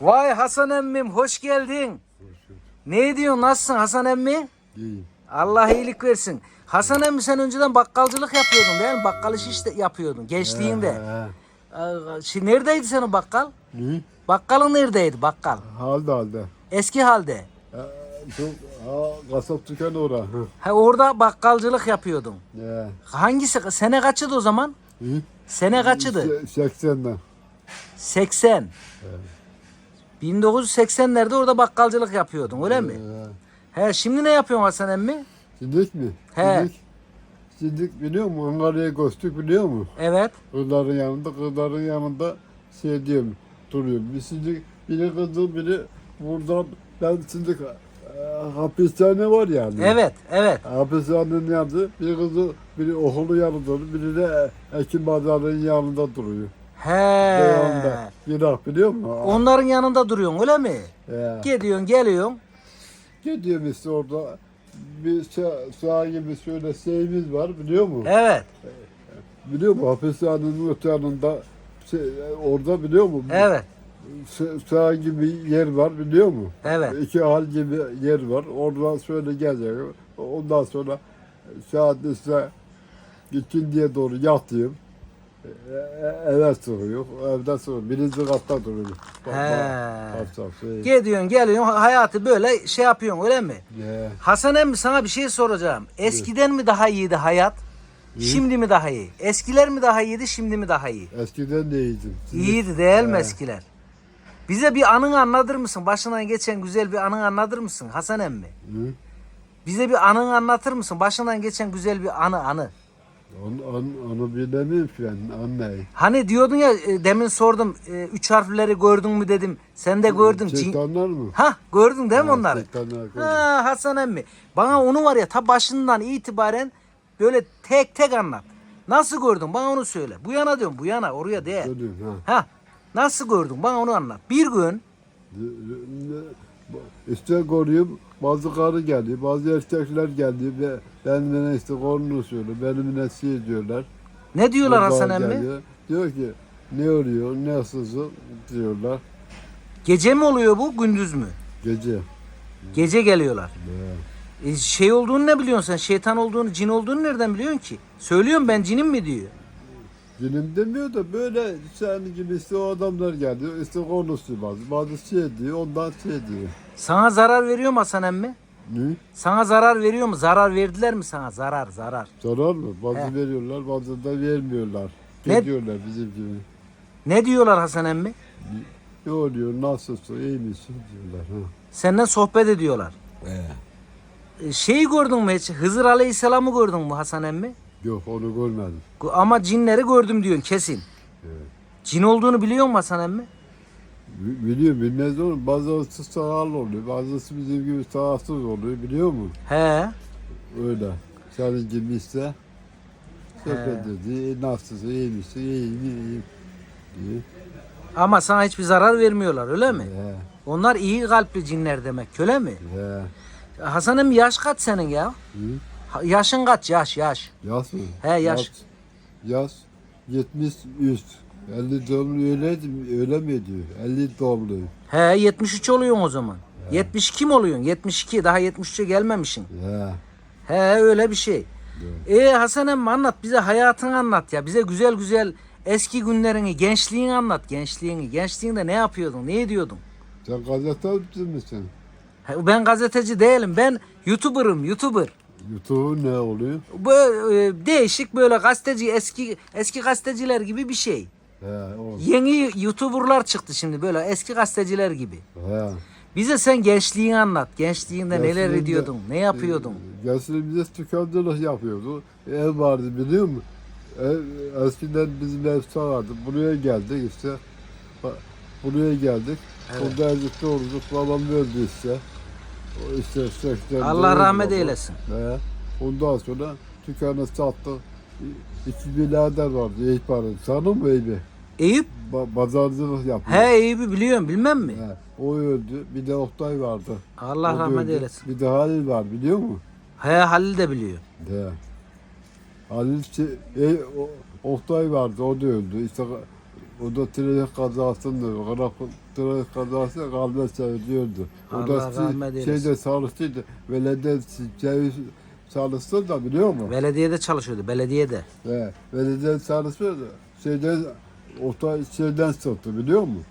Vay Hasan emmim hoş geldin. Ne diyorsun nasılsın Hasan emmi? İyi. Allah iyilik versin. Hasan emmi sen önceden bakkalcılık yapıyordun değil mi? Bakkal işi işte yapıyordun gençliğinde. Şimdi neredeydi senin bakkal? Ne? Bakkalın neredeydi bakkal? Halde halde. Eski halde. Ee, Şu ha, kasap dükkanı ora. Hı. Ha, orada bakkalcılık yapıyordun. He. Hangisi? Sene kaçıydı o zaman? İyi. Sene kaçıydı? Se- 80'den. 80. 1980'lerde orada bakkalcılık yapıyordun öyle mi? He. Şimdi ne yapıyorsun Hasan emmi? Sindik mi? He. Sindik biliyor musun? Ankara'ya koştuk biliyor musun? Evet. Kızların yanında, kızların yanında şey diyorum, duruyorum. Bir sindik, biri kızı, biri buradan, ben sindik, e, hapishane var yani. Evet, evet. Hapishanenin yanında bir kızı, biri okulu yanında, biri de Ekim Pazarı'nın yanında duruyor. He. Devamında. Günah biliyor musun? Onların yanında duruyorsun öyle mi? He. Gidiyorsun, geliyorsun. Gidiyorum işte orada bir sağ, gibi şöyle şeyimiz var biliyor musun? Evet, Biliyor musun? Hapishanenin öte yanında şey, orada biliyor musun? evet, Sa- Sağ gibi yer var biliyor musun? evet. İki hal gibi yer var. Oradan şöyle gelecek. Ondan sonra saat işte ikindiye doğru yatıyorum. Eve sığıyor. Evde sığıyor. Birinci katta duruyor. Bak, He. Gidiyorsun, geliyorsun. Hayatı böyle şey yapıyorsun öyle mi? He. Hasan emmi sana bir şey soracağım. Eskiden mi daha iyiydi hayat? Şimdi mi daha iyi? Eskiler mi daha iyiydi, şimdi mi daha iyi? Eskiden de iyiydim. Şimdi- İyiydi değil mi He. eskiler? Bize bir anını anlatır mısın? Başından geçen güzel bir anını anlatır mısın Hasan emmi? Hı? Bize bir anını anlatır mısın? Başından geçen güzel bir anı anı. Onu, onu, onu bilemiyorum ki ben anneyi. Hani diyordun ya e, demin sordum e, üç harfleri gördün mü dedim. Sen de gördün. Cin- Şeytanlar mı? Ha gördün değil mi Ha, onları? şeytanlar gördüm. Ha Hasan emmi. Bana onu var ya ta başından itibaren böyle tek tek anlat. Nasıl gördün? Bana onu söyle. Bu yana diyorum. Bu yana. Oraya değil. Görüyorum ha. Ha. Nasıl gördün? Bana onu anlat. Bir gün İşte görüyorum bazı karı geliyor, bazı erkekler geliyor ve benimle işte konuşuyorlar, benimle şey diyorlar. ne diyorlar Onlar Hasan emmi? Diyor ki ne oluyor, ne nasılsın diyorlar Gece mi oluyor bu? Gündüz mü? gece. Gece geliyorlar. Ya. E, şey olduğunu ne biliyorsun sen? Şeytan olduğunu, cin olduğunu nereden biliyorsun ki? Söylüyorum ben cinim mi diyor. Dilim demiyor da böyle sen gibi işte o adamlar geliyor, işte konuşuyor bazı, bazı şey diyor, ondan şey diyor. Sana zarar veriyor mu Hasan emmi? Ne? Sana zarar veriyor mu? Zarar verdiler mi sana? Zarar, zarar. Zarar mı? Bazı He. veriyorlar, bazı da vermiyorlar. Ne- Gidiyorlar bizim gibi. Ne diyorlar Hasan emmi? Ne oluyor, nasılsın, iyi misin diyorlar. Ha. Senden sohbet ediyorlar. E, Şeyi gördün mü hiç? Hızır Aleyhisselam'ı gördün mü Hasan emmi? Yok onu görmedim. Ama cinleri gördüm diyorsun kesin. Evet. Cin olduğunu biliyor musun Hasan emmi? Bi- Biliyorum bilmez olur. Bazısı sağırlı oluyor. Bazısı bizim gibi sağırsız oluyor. Biliyor musun? He. Öyle. Senin gibi işte. Sohbet. E, Nasılsın? iyi misin? İyiyim, iyiyim. diye. Ama sana hiçbir zarar vermiyorlar öyle mi? He, Onlar iyi kalpli cinler demek öyle mi? he. Hasan emmi yaş kaç senin ya? Hı? Ha- Yaşın kaç yaş yaş? Yaz mı? He, yaş. Yaz. 70 üst. 50 doğumlu öyle, öyle mi diyor? 50 doğumlu. He 73 oluyorsun o zaman. 72 mi oluyorsun? 72 daha 73'e gelmemişsin. He. He öyle bir şey. E Hasan emmi anlat bize hayatını anlat ya. Bize güzel güzel eski günlerini, gençliğini anlat. Gençliğini. Gençliğinde ne yapıyordun? Ne ediyordun? Sen gazeteci misin? He, Ben gazeteci değilim. Ben YouTuber'ım, YouTuber. YouTube ne oluyor? Bu e, değişik böyle gazeteci eski eski gazeteciler gibi bir şey. He. Yeni YouTuber'lar çıktı şimdi böyle eski gazeteciler gibi. He. Bize sen gençliğini anlat. Gençliğinde neler ediyordun? Ne yapıyordun? Gençliğimizde tükendilik yapıyordu. Ev vardı biliyor musun? Ev, eskiden bizim ev vardı. Buraya geldik işte. Buraya geldik. Evet. Burada ezikte olduk. Babam öldü işte. O işte 80'de Allah rahmet eylesin. He. Ondan sonra dükkanı sattı. İki birader vardı. İhbarı. Sanır mı Eyüp'ü? Eyüp? Ba pazarcılık yapıyor. He Eyüp'ü biliyorum bilmem mi? He. O öldü. Bir de Oktay vardı. Allah O rahmet öldü. eylesin. Bir de Halil var biliyor musun? He Halil de biliyor. De. Halil e, o, Oktay vardı o da öldü. İşte o da trafik kazasında Karakol trafik kazası kalbe seviyordu. O Allah da rahmet si- eylesin. şeyde sağlıklıydı. Belediye ceviz çalıştı da biliyor musun? Belediyede çalışıyordu, belediyede. He, belediye çalışıyordu. Şeyden, Oktay şeyden sattı biliyor musun?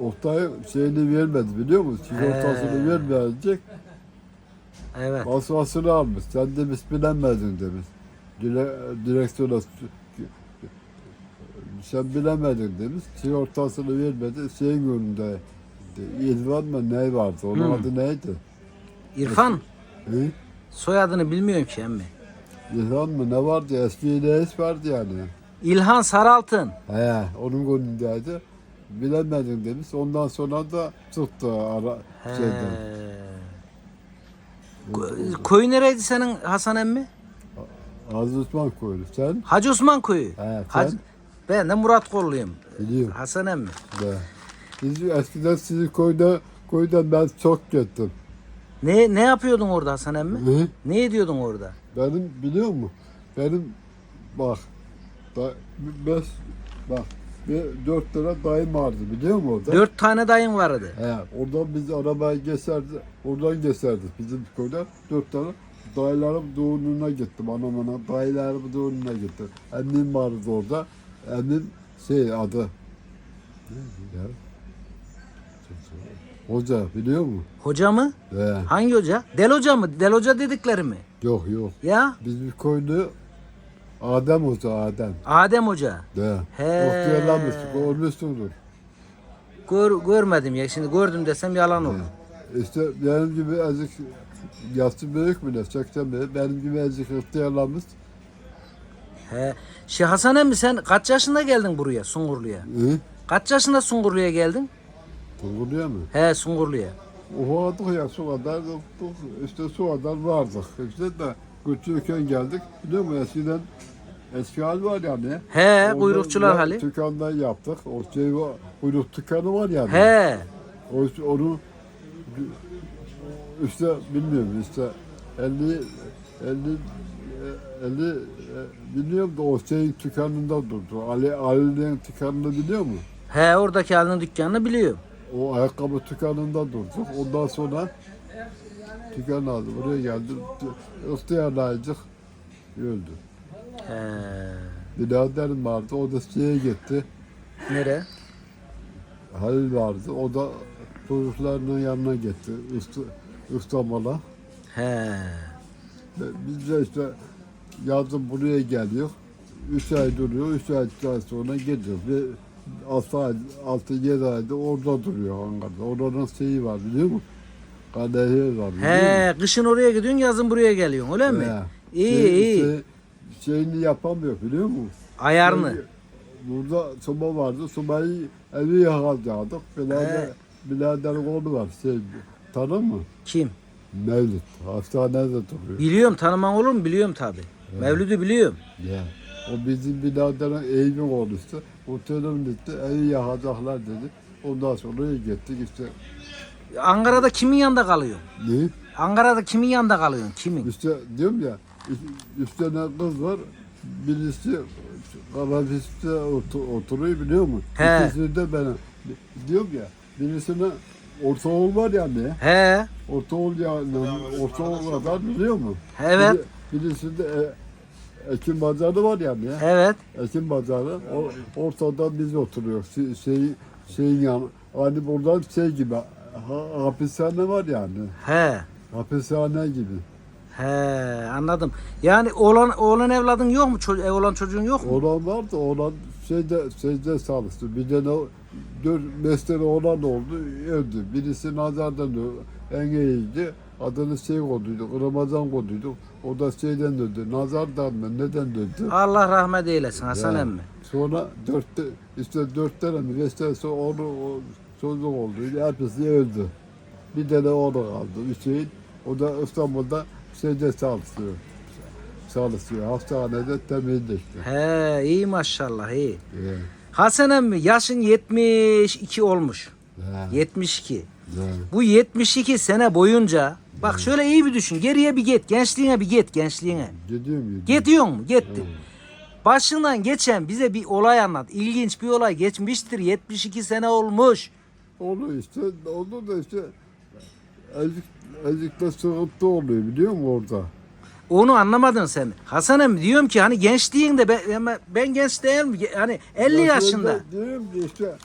Oktay şeyini vermedi biliyor musun? Sigortasını He. vermeyecek. Evet. Masrafını almış. Sen demiş bilemedin demiş. Dire, direksiyona sen bilemedin demiş. Sigortasını vermedi. Şeyin önünde İlvan mı ne vardı? Onun Hmm. adı neydi? İrfan, Hı? soyadını bilmiyorum ki emmi. İlvan mı ne vardı? Eski reis vardı yani. İlhan Saraltın. He, onun önündeydi. Bilemedin demiş. Ondan sonra da tuttu ara He. şeyden. Ko- Koyu nereydi senin Hasan emmi? Aziz Osman koydu. Sen? Hacı Osman koyu. He, sen? Hacı- Ben de Murat Kolluyum. Biliyorum. Hasan emmi. De. Biz eskiden sizi koyda, koyda ben çok gittim. Ne ne yapıyordun orada Hasan emmi? Hı? Ne ediyordun orada? Benim biliyor musun? Benim bak da, beş, bak bir, dört tane dayım vardı biliyor musun orada? Dört tane dayın vardı. He, oradan biz arabaya geçerdi, oradan geçerdik bizim köyden. Dört tane dayılarım doğumuna gittim, anam anam dayılarım doğumuna gittim. Annem vardı orada, annem şey adı, ya? Hoca biliyor musun? Hoca mı? He, Hangi hoca? Del hoca mı? Del hoca dedikleri mi? yok yok. Ya Biz bir koydu, Adem Hoca, Adem. Adem hoca. De. He. Okuyalamıştık, olmuşsundur. Gör, görmedim ya. Şimdi gördüm desem yalan olur. İşte benim gibi azıcık yaşlı büyük mü ne? 80 büyük. Benim gibi azıcık ihtiyarlamış. He. Şey Hasan emmi sen kaç yaşında geldin buraya Sungurlu'ya? Hı? Kaç yaşında Sungurlu'ya geldin? Doğruyor mu? He Sungurlu'ya. Ufaladık ya su kadar doktuk. İşte su kadar vardık. İşte de küçükken geldik. Biliyor musun eskiden eski hal var yani. He Orada kuyrukçular hali. Tükandan yaptık. O şey var. Kuyruk tükanı var yani. He. O, onu işte bilmiyorum işte 50 50 50 e, biliyorum da o şeyin tükanında durdu. Ali Ali'nin tükanını biliyor mu? He oradaki halinin dükkanını biliyorum. O ayakkabı tükanında durdu. Ondan sonra tükan aldı. Buraya geldi. İhtiyarlayacak. Öldü. He. Biraderim vardı. O da şeye gitti. Nere? Halil vardı. O da çocuklarının yanına gitti. Üst. He. Biz de işte yazın buraya geliyor. Üç ay duruyor. Üç aydan sonra gidiyor. Ve altı ay, altı yedi ayda orada duruyor Ankara'da. Oranın şeyi var biliyor musun? Kadehi var He, kışın oraya gidiyorsun, yazın buraya geliyorsun, öyle mi? He. İyi, Şey- iyi. şey- şeyini yapamıyor biliyor musun? Ayarını. Şey, Burada soba vardı. Sobayı evi yakacaktık. Birader, He. biraderin oğlu var. Şey, tanır mı? Kim? Mevlüt. Hastanede duruyor. Biliyorum, tanıman olur mu? Biliyorum tabi. Mevlüt'ü biliyorum. Ya. O bizim biraderin evi oluştu. Otelin gitti, evi yakacaklar dedi. Ondan sonra oraya gittik işte. Ankara'da kimin yanında kalıyorsun? Ne? Ankara'da kimin yanında kalıyorsun? Kimin? İşte diyorum ya, üç- tane kız var. Birisi Karabis'te otur, oturuyor biliyor musun? He. İkisi de ben. Diyorum ya, birisine ortaoğul var yani. He, Ortaoğul yani, ortaoğul kadar biliyor musun? Evet. Bir, birisi de e, Ekim Pazarı var yani. evet. Ekim Pazarı. O, ortada biz oturuyoruz. Şey, şey, şeyin yan, hani buradan şey gibi ha, hapishane var yani. He. Hapishane gibi. He, anladım. Yani oğlan oğlan evladın yok mu? Ço- ev olan çocuğun yok mu? Oğlan var da oğlan şeyde, şeyde çalıştı. Bir tane o- dört mesleği oğlan oldu, öldü. Birisi nazardan öldü. En iyiydi. Adını şey koyduydu, Ramazan koyduydu. O da şeyden öldü. Nazardan mı? Neden öldü? Allah rahmet eylesin Hasan Ya. emmi. Sonra dörtte, işte dört tane mi, beş tane sonra onu, o çocuk oldu. Hepsi öldü. Bir tane oğlu kaldı, Hüseyin. O da İstanbul'da şeyde çalışıyor. Çalışıyor. Hastanede temizlikte. He, iyi maşallah iyi. Evet. Hasan emmi yaşın 72 olmuş. Evet. 72. Evet. Bu 72 sene boyunca bak şöyle iyi bir düşün. Geriye bir git. Gençliğine bir git. Gençliğine. Gidiyor mu? Gidiyor mu? Gitti. Başından geçen bize bir olay anlat. İlginç bir olay geçmiştir. 72 sene olmuş. Onu işte, onu da işte ezik, ezikte sıkıntı oluyor biliyor musun orada? Onu anlamadın sen. Hasan emmi diyorum ki hani gençliğinde ben, ben genç değil mi? Hani 50 Ben yaşında. Diyorum ki işte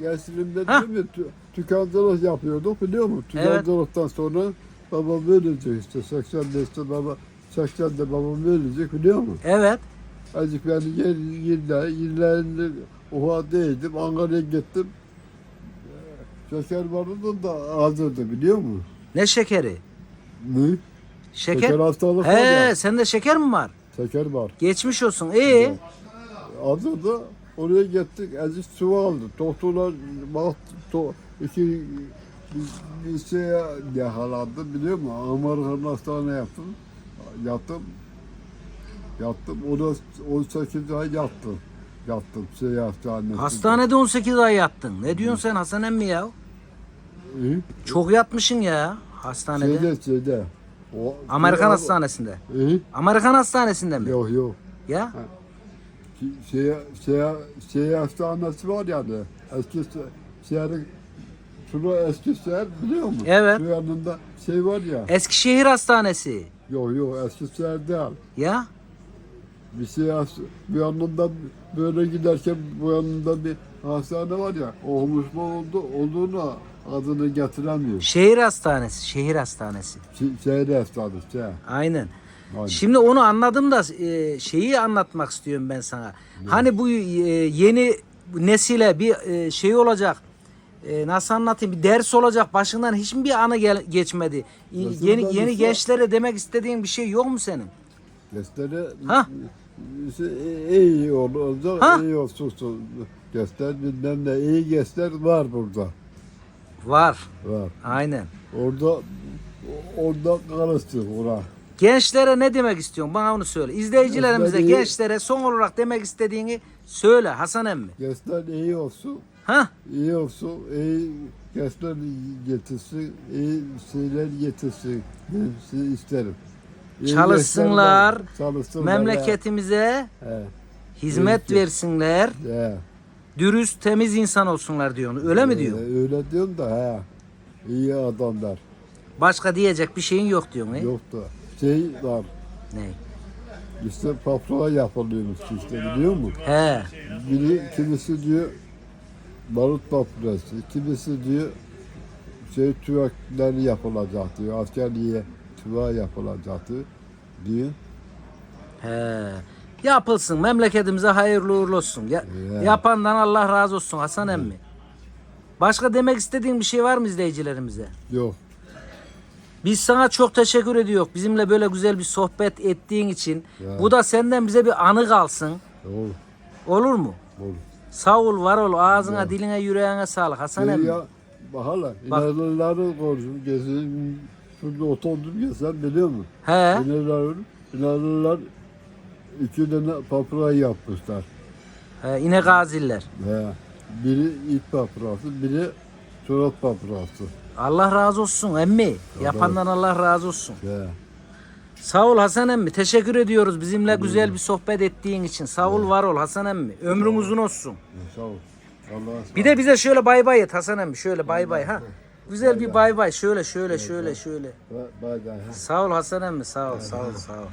gençliğimde Ha? diyorum ya tü, tükendilik yapıyorduk biliyor musun? Evet. Tükendilikten sonra babam ölecek işte 80'de işte baba 80'de babam ölecek biliyor musun? Evet. Azıcık ben yer, yerler, yerlerinde ufadeydim. Ankara'ya gittim. Şeker vardı da azdı biliyor musun? Ne şekeri? Ne? Şeker. Şeker hastalık var He, ya. sende şeker mi var? Şeker var. Geçmiş olsun. İyi. Azdı da oraya gittik. Azıcık su aldı. Doktorlar bak to, iki bir, bir şeye yakalandı biliyor musun? Amerikan hastane yaptım. Yattım. Yattım. O da 18 ay yattım. Yattım şey hastanesinde. Hastanede 18 ay yattın. Ne diyorsun sen Hasan emmi ya? İyi. Çok yatmışsın ya hastanede. Şeyde şeyde. O, Amerikan şey- hastanesinde. İyi. Amerikan hastanesinde mi? Yok yok. Ya? Şey, şey, şey hastanesi var yani. Eski şehrin şunu eski şehir biliyor musun? Evet. Şu yanında şey var ya. Eskişehir Hastanesi. Yok yok eski şehir değil. Ya? Bir şey bir yanından böyle giderken bu yanında bir hastane var ya. Olmuş mu oldu olduğunu adını getiremiyor. Şehir Hastanesi. Şehir Hastanesi. Şehir hastanesi. Aynen. Aynen. Şimdi onu anladım da e, şeyi anlatmak istiyorum ben sana. Hani bu e, yeni nesile bir e, şey olacak. E, nasıl anlatayım? Bir ders olacak. Başından hiç mi bir anı gel- geçmedi? Nasıl Yeni yeni mesela- gençlere demek istediğin bir şey yok mu senin? Gösteri Ha? iyi olacak, Ha? iyi olsun. Göster bilmem ne iyi göster var burada. Var. Var. Aynen. Orada orada karıştı ora. Gençlere ne demek istiyorsun? Bana onu söyle. İzleyicilerimize, Gençler iyi- gençlere son olarak demek istediğini söyle Hasan emmi. Göster iyi olsun, Ha? iyi olsun, iyi göster getirsin, iyi şeyler getirsin. Ben isterim. İyi Çalışsınlar, çalışsınlar. Memleketimize He, hizmet Peki. versinler. he. Dürüst, temiz insan olsunlar diyorsun. Öyle mi diyorsun? Öyle diyorum da he. İyi adamlar. Başka diyecek bir şeyin yok diyorsun. He? Yok da şey var. Ne? İşte paprika yapılıyormuş işte biliyor musun? He. Biri kimisi diyor barut paprikası, kimisi diyor şey tüvekler yapılacak diyor. Askeriye tüve yapılacak diyor. He. Yapılsın. Memleketimize hayırlı uğurlu olsun. Ya, Ya. Yapandan Allah razı olsun Hasan emmi. Başka demek istediğin bir şey var mı izleyicilerimize? Yok. Biz sana çok teşekkür ediyoruz. Bizimle böyle güzel bir sohbet ettiğin için. Ya. Bu da senden bize bir anı kalsın. Olur. Olur mu? Olur. Sağ ol, var ol. Ağzına, diline, yüreğine sağlık Hasan Şey emmi. ya, bahala Bak. inanırları konuşup gezeyim. Şurada oturdum ya sen biliyor musun? He. İnanırlar, inanırlar iki tane paprika yapmışlar. He, inek aziller. He. Biri ip paprikası, biri çorap paprikası. Allah razı olsun emmi. Yapandan Allah razı olsun. He. Sağ ol Hasan emmi. Teşekkür ediyoruz bizimle güzel bir sohbet ettiğin için. Sağ ol, var ol Hasan emmi. Ömrün uzun olsun. Sağ ol. Allah'a Bir de bize şöyle bay bay et Hasan emmi. Şöyle bay bay ha. Güzel bir bay bay. Şöyle şöyle şöyle şöyle. Bay bay. ha. Sağ ol Hasan emmi. Sağ ol, sağ ol, sağ ol.